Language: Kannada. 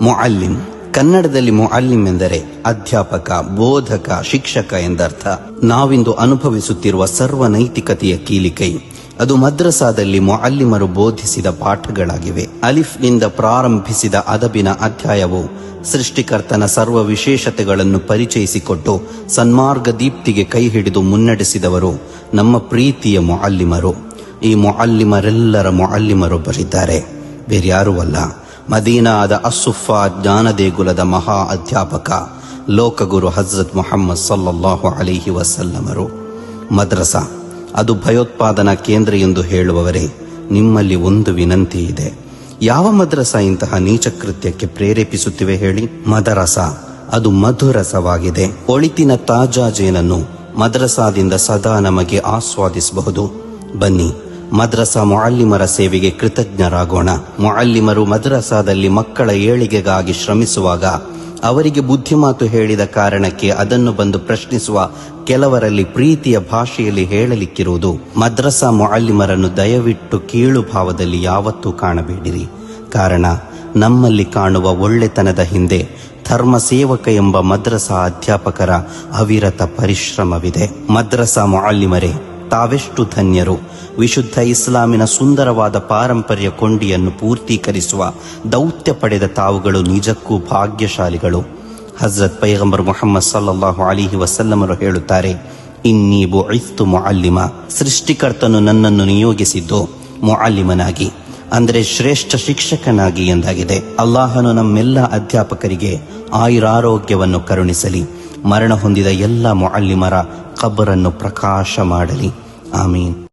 ಮುಅಲ್ಲಿಂ. ಕನ್ನಡದಲ್ಲಿ ಮೊಅಲ್ಲಿಂ ಎಂದರೆ ಅಧ್ಯಾಪಕ, ಬೋಧಕ, ಶಿಕ್ಷಕ ಎಂದರ್ಥ. ನಾವಿಂದು ಅನುಭವಿಸುತ್ತಿರುವ ಸರ್ವ ನೈತಿಕತೆಯ ಕೀಲಿಕೈ. ಅದು ಮದ್ರಸಾದಲ್ಲಿ ಮೊಅಲ್ಲಿಮರು ಬೋಧಿಸಿದ ಪಾಠಗಳಾಗಿವೆ. ಅಲಿಫ್ನಿಂದ ಪ್ರಾರಂಭಿಸಿದ ಅದಬಿನ ಅಧ್ಯಾಯವು ಸೃಷ್ಟಿಕರ್ತನ ಸರ್ವ ವಿಶೇಷತೆಗಳನ್ನು ಪರಿಚಯಿಸಿಕೊಟ್ಟು ಸನ್ಮಾರ್ಗ ದೀಪ್ತಿಗೆ ಕೈ ಹಿಡಿದು ಮುನ್ನಡೆಸಿದವರು ನಮ್ಮ ಪ್ರೀತಿಯ ಮೊಅಲ್ಲಿಮರು. ಈ ಮೊಅಲ್ಲಿಮರೆಲ್ಲರ ಮೊಅಲ್ಲಿಮರೊಬ್ಬರಿದ್ದಾರೆ ಬೇರ್ಯಾರೂ ಅಲ್ಲ. ಮದೀನಾದ ಅಸುಫಾ ಜ್ಞಾನ ದೇಗುಲದ ಮಹಾ ಅಧ್ಯಾಪಕ, ಲೋಕಗುರು ಹಜರತ್ ಮೊಹಮ್ಮದ್ ಸಲ್ಲಲ್ಲಾಹು ಅಲಿಹಿ ವಸಲ್ಲಮರು. ಮದ್ರಸಾ, ಅದು ಭಯೋತ್ಪಾದನಾ ಕೇಂದ್ರ ಎಂದು ಹೇಳುವವರೇ, ನಿಮ್ಮಲ್ಲಿ ಒಂದು ವಿನಂತಿ ಇದೆ. ಯಾವ ಮದ್ರಸ ಇಂತಹ ನೀಚ ಕೃತ್ಯಕ್ಕೆ ಪ್ರೇರೇಪಿಸುತ್ತಿವೆ ಹೇಳಿ? ಮದರಸ, ಅದು ಮಧುರಸವಾಗಿದೆ. ಒಳಿತಿನ ತಾಜಾ ಜೇನನ್ನು ಮದ್ರಸಾದಿಂದ ಸದಾ ನಮಗೆ ಆಸ್ವಾದಿಸಬಹುದು. ಬನ್ನಿ ಮದ್ರಸಾ ಮುಅಲ್ಲಿಮರ ಸೇವೆಗೆ ಕೃತಜ್ಞರಾಗೋಣ. ಮುಅಲ್ಲಿಮರು ಮದ್ರಸಾದಲ್ಲಿ ಮಕ್ಕಳ ಏಳಿಗೆಗಾಗಿ ಶ್ರಮಿಸುವಾಗ ಅವರಿಗೆ ಬುದ್ಧಿಮಾತು ಹೇಳಿದ ಕಾರಣಕ್ಕೆ ಅದನ್ನು ಬಂದು ಪ್ರಶ್ನಿಸುವ ಕೆಲವರಲ್ಲಿ ಪ್ರೀತಿಯ ಭಾಷೆಯಲ್ಲಿ ಹೇಳಲಿಕ್ಕಿರುವುದು. ಮದ್ರಸಾ ಮುಅಲ್ಲಿಮರನ್ನು ದಯವಿಟ್ಟು ಕೀಳು ಭಾವದಲ್ಲಿ ಯಾವತ್ತೂ ಕಾಣಬೇಡಿರಿ. ಕಾರಣ, ನಮ್ಮಲ್ಲಿ ಕಾಣುವ ಒಳ್ಳೆತನದ ಹಿಂದೆ ಧರ್ಮ ಸೇವಕ ಎಂಬ ಮದ್ರಸಾ ಅಧ್ಯಾಪಕರ ಅವಿರತ ಪರಿಶ್ರಮವಿದೆ. ಮದ್ರಸಾ ಮುಅಲ್ಲಿಮರೇ ತಾವೆಷ್ಟು ಧನ್ಯರು. ವಿಶುದ್ಧ ಇಸ್ಲಾಮಿನ ಸುಂದರವಾದ ಪಾರಂಪರ್ಯ ಕೊಂಡಿಯನ್ನು ಪೂರ್ತೀಕರಿಸುವ ದೌತ್ಯ ಪಡೆದ ತಾವುಗಳು ನಿಜಕ್ಕೂ ಭಾಗ್ಯಶಾಲಿಗಳು. ಹಜರತ್ ಪೈಗಂಬರ್ ಮೊಹಮ್ಮದ್ ಸಲ್ಲಾಹು ಅಲಿಹಿ ವಸಲ್ಲಮರು ಹೇಳುತ್ತಾರೆ, ಇನ್ನೀ ಬುಇಸ್ತು ಮೊಅಲ್ಲಿಮ. ಸೃಷ್ಟಿಕರ್ತನು ನನ್ನನ್ನು ನಿಯೋಗಿಸಿದ್ದು ಮುಅಲ್ಲಿಮನಾಗಿ. ಅಂದರೆ ಶ್ರೇಷ್ಠ ಶಿಕ್ಷಕನಾಗಿ ಎಂದಾಗಿದೆ. ಅಲ್ಲಾಹನು ನಮ್ಮೆಲ್ಲ ಅಧ್ಯಾಪಕರಿಗೆ ಆಯುರಾರೋಗ್ಯವನ್ನು ಕರುಣಿಸಲಿ. ಮರಣ ಹೊಂದಿದ ಎಲ್ಲ ಮುಅಲ್ಲಿಮರ ಕಬ್ಬರನ್ನು ಪ್ರಕಾಶ ಮಾಡಲಿ. ಆಮೀನ್.